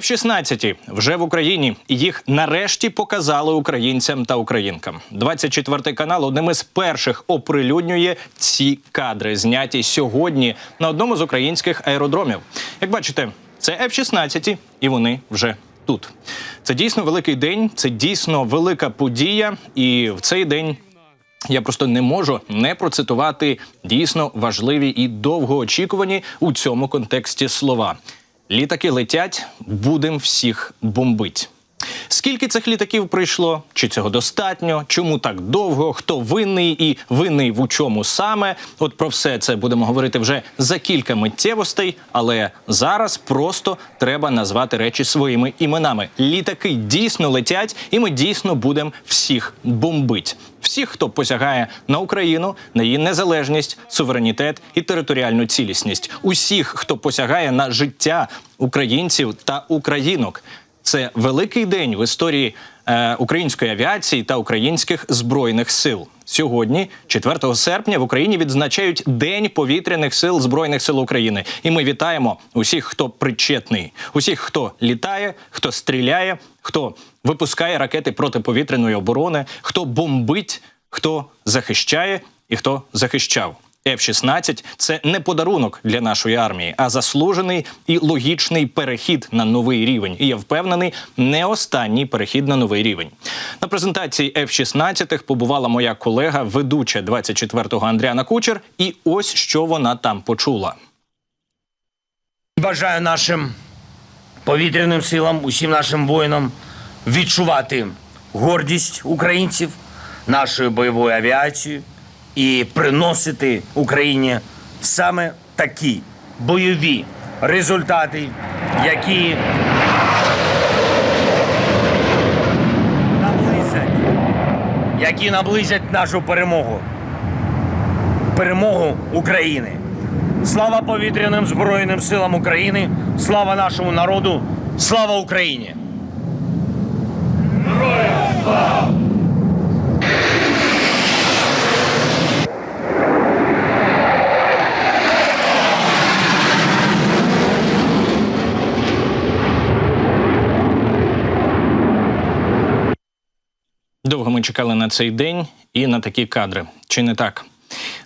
F-16 вже в Україні. Їх нарешті показали українцям та українкам. 24 канал одним із перших оприлюднює ці кадри, зняті сьогодні на одному з українських аеродромів. Як бачите, це F-16, і вони вже тут. Це дійсно великий день, це дійсно велика подія, і в цей день. Я просто не можу не процитувати дійсно важливі і довгоочікувані у цьому контексті слова. Літаки летять, будем всіх бомбить. Скільки цих літаків прийшло? Чи цього достатньо? Чому так довго? Хто винний і винний в у чому саме? От про все це будемо говорити вже за кілька миттєвостей, але зараз просто треба назвати речі своїми іменами. Літаки дійсно летять, і ми дійсно будемо всіх бомбить. Всіх, хто посягає на Україну, на її незалежність, суверенітет і територіальну цілісність. Усіх, хто посягає на життя українців та українок. Це великий день в історії е, української авіації та українських збройних сил. Сьогодні, 4 серпня, в Україні відзначають День повітряних сил збройних сил України. І ми вітаємо усіх, хто причетний, усіх, хто літає, хто стріляє, хто випускає ракети протиповітряної оборони, хто бомбить, хто захищає і хто захищав. F-16 – це не подарунок для нашої армії, а заслужений і логічний перехід на новий рівень. І я впевнений, не останній перехід на новий рівень. На презентації F-16 побувала моя колега, ведуча 24-го Андріана Кучер, і ось що вона там почула. Бажаю нашим повітряним силам, усім нашим воїнам відчувати гордість українців, нашою бойовою авіацією і приносити Україні саме такі бойові результати, які наблизять, які наблизять нашу перемогу, перемогу України. Слава повітряним збройним силам України, слава нашому народу, слава Україні! Довго ми чекали на цей день і на такі кадри. Чи не так?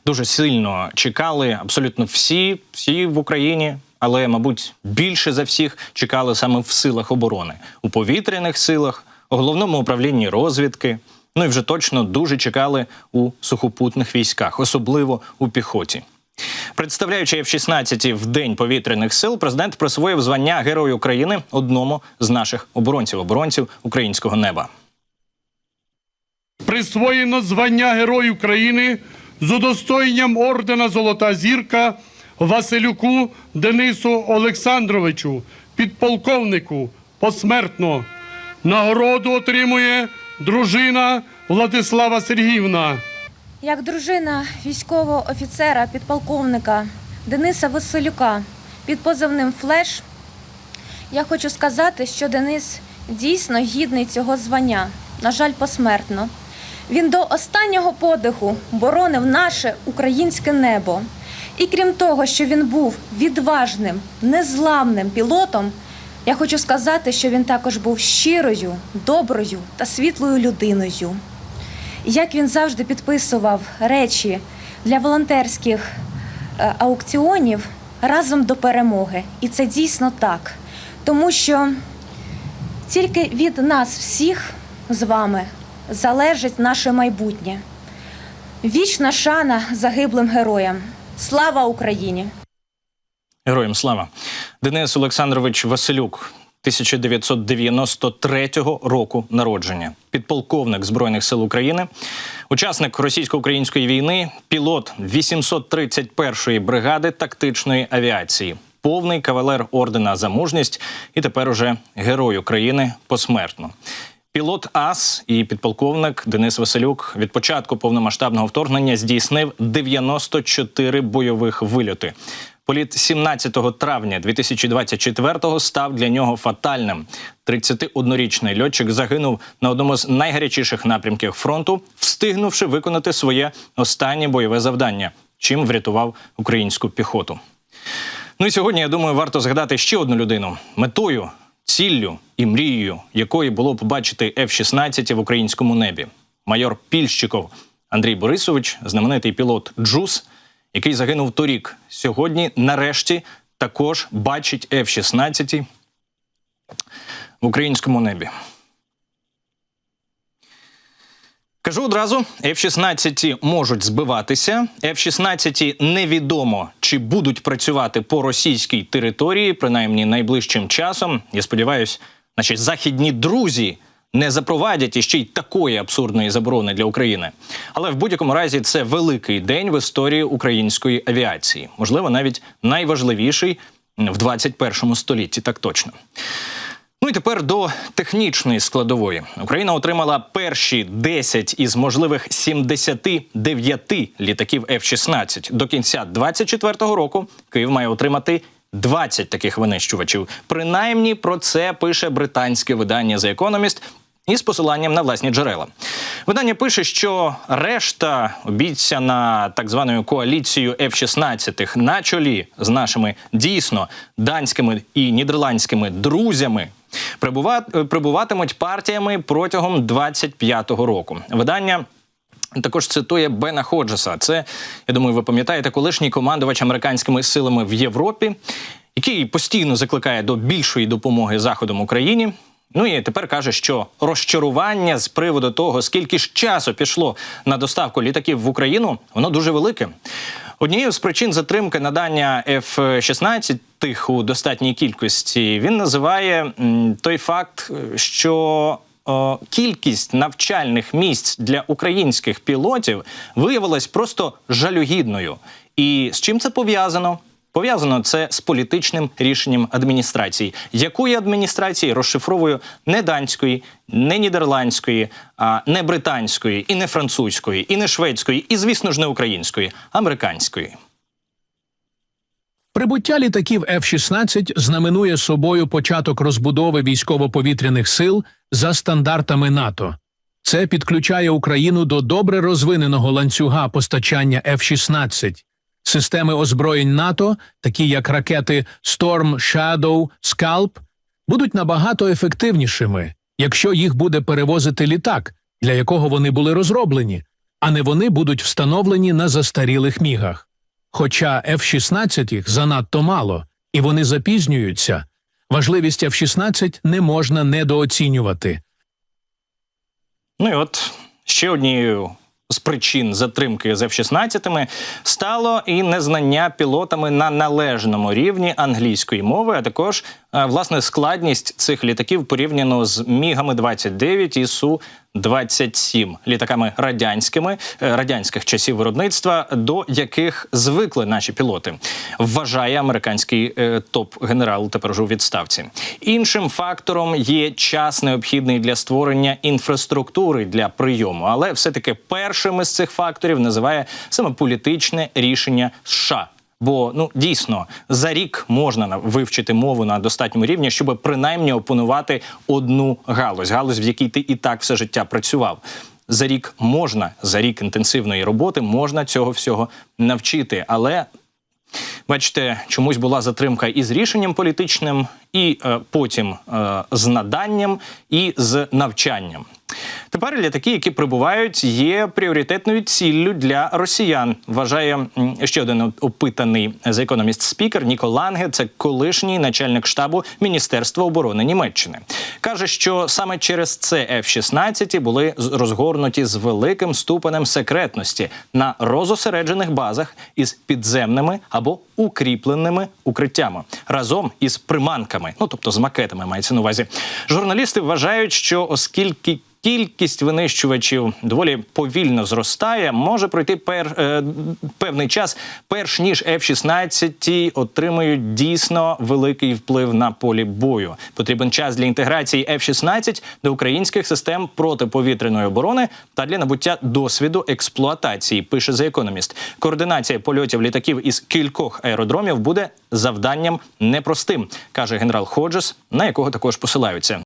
Дуже сильно чекали абсолютно всі, всі в Україні, але, мабуть, більше за всіх чекали саме в силах оборони, у повітряних силах, у головному управлінні розвідки. Ну і вже точно дуже чекали у сухопутних військах, особливо у піхоті. Представляючи F-16 в день повітряних сил, президент присвоїв звання Герой України одному з наших оборонців, оборонців українського неба. Присвоєно звання Герой України з удостоєнням ордена Золота зірка Василюку Денису Олександровичу, підполковнику посмертно. Нагороду отримує дружина Владислава Сергіївна. Як дружина військового офіцера підполковника Дениса Василюка під позивним Флеш, я хочу сказати, що Денис дійсно гідний цього звання, на жаль, посмертно. Він до останнього подиху боронив наше українське небо. І крім того, що він був відважним, незламним пілотом, я хочу сказати, що він також був щирою, доброю та світлою людиною як він завжди підписував речі для волонтерських е, аукціонів разом до перемоги. І це дійсно так. Тому що тільки від нас всіх з вами залежить наше майбутнє. Вічна шана загиблим героям. Слава Україні! Героям слава Денис Олександрович Василюк, 1993 року народження, підполковник збройних сил України, учасник російсько-української війни, пілот 831-ї бригади тактичної авіації, повний кавалер ордена за мужність і тепер уже герой України посмертно. Пілот АС і підполковник Денис Василюк від початку повномасштабного вторгнення здійснив 94 бойових вильоти. Політ 17 травня 2024-го став для нього фатальним. 31-річний льотчик загинув на одному з найгарячіших напрямків фронту, встигнувши виконати своє останнє бойове завдання, чим врятував українську піхоту. Ну і сьогодні я думаю, варто згадати ще одну людину. Метою ціллю і мрією, якої було побачити F-16 в українському небі. Майор Пільщиков Андрій Борисович, знаменитий пілот Джус, який загинув торік, сьогодні нарешті також бачить F-16 в українському небі. Кажу одразу: F-16 можуть збиватися. F-16 невідомо, чи будуть працювати по російській території, принаймні найближчим часом. Я сподіваюся, наші західні друзі не запровадять іще й такої абсурдної заборони для України. Але в будь-якому разі це великий день в історії української авіації, можливо, навіть найважливіший в 21 столітті. Так точно. Ну і тепер до технічної складової. Україна отримала перші 10 із можливих 79 літаків F-16. До кінця 2024 року Київ має отримати 20 таких винищувачів. Принаймні про це пише британське видання The Economist із посиланням на власні джерела. Видання пише, що решта обіцяна так званою коаліцією F-16 на чолі з нашими дійсно данськими і нідерландськими друзями прибуватимуть партіями протягом 25-го року. Видання. Також цитує Бена Ходжеса. Це я думаю, ви пам'ятаєте, колишній командувач американськими силами в Європі, який постійно закликає до більшої допомоги заходом Україні. Ну і тепер каже, що розчарування з приводу того, скільки ж часу пішло на доставку літаків в Україну, воно дуже велике. Однією з причин затримки надання F-16 тих у достатній кількості він називає той факт, що кількість навчальних місць для українських пілотів виявилась просто жалюгідною. І з чим це пов'язано? Пов'язано це з політичним рішенням адміністрації. Якої адміністрації розшифровую не данської, не нідерландської, а не британської, і не французької, і не шведської, і звісно ж не української, американської. Прибуття літаків F-16 знаменує собою початок розбудови військово-повітряних сил за стандартами НАТО. Це підключає Україну до добре розвиненого ланцюга постачання F-16. Системи озброєнь НАТО, такі як ракети Storm, Shadow, Scalp, будуть набагато ефективнішими, якщо їх буде перевозити літак, для якого вони були розроблені, а не вони будуть встановлені на застарілих мігах. Хоча F-16 їх занадто мало, і вони запізнюються, важливість F-16 не можна недооцінювати. Ну і от ще однією з причин затримки з F-16 стало і незнання пілотами на належному рівні англійської мови, а також власне складність цих літаків порівняно з мігами 29 і су 27 літаками радянськими е, радянських часів виробництва, до яких звикли наші пілоти, вважає американський е, топ-генерал тепер у відставці. Іншим фактором є час необхідний для створення інфраструктури для прийому, але все-таки першим із цих факторів називає саме політичне рішення США. Бо ну дійсно за рік можна на- вивчити мову на достатньому рівні, щоб принаймні опанувати одну галузь, галузь, в якій ти і так все життя працював. За рік можна, за рік інтенсивної роботи можна цього всього навчити, але Бачите, чомусь була затримка із рішенням політичним, і е, потім е, з наданням, і з навчанням. Тепер літаки, які прибувають, є пріоритетною ціллю для росіян. Вважає ще один опитаний за економіст спікер Ніко Ланге. Це колишній начальник штабу Міністерства оборони Німеччини. каже, що саме через це F-16 були розгорнуті з великим ступенем секретності на розосереджених базах із підземними або укріпленими укриттями разом із приманками, ну тобто з макетами мається на увазі. Журналісти вважають, що оскільки Кількість винищувачів доволі повільно зростає. Може пройти пер, е, певний час, перш ніж F-16 отримують дійсно великий вплив на полі бою. Потрібен час для інтеграції F-16 до українських систем протиповітряної оборони та для набуття досвіду експлуатації. Пише The Economist. Координація польотів літаків із кількох аеродромів буде завданням непростим, каже генерал Ходжес, на якого також посилаються.